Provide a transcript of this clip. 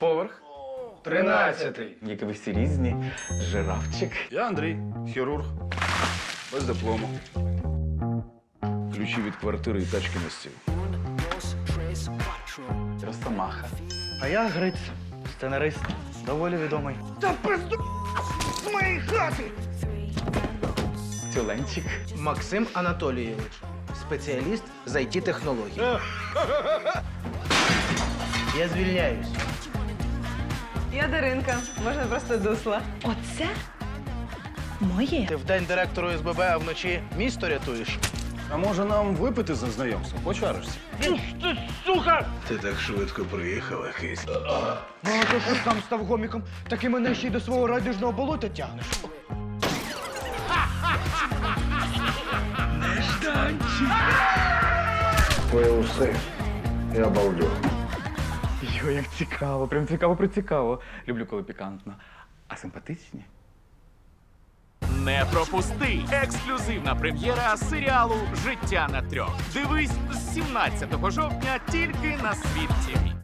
Поверх. Тринадцятий. Які ви всі різні. Жирафчик. Я Андрій, хірург. Без диплому. Ключі від квартири і тачки на стіл. Росомаха. А я Гриць, сценарист, доволі відомий. Та пизду! Мої хати! Тюленчик. Максим Анатолійович, спеціаліст з it технологій Я звільняюсь. Я Даринка, можна просто дусла. Оце моє. Ти вдень директору СББ, а вночі місто рятуєш. А може нам випити за знайомство? Почаришся. Ти так швидко приїхав якийсь. Ну, а то що сам став гоміком, так і мене ще й до свого радіжного болота тягнеш. Твоє усе. Я балдю. Йо, як цікаво, прям цікаво прицікаво. Люблю, коли пікантно. А симпатичні? Не пропусти! Ексклюзивна прем'єра серіалу Життя на трьох. Дивись з 17 жовтня тільки на світ.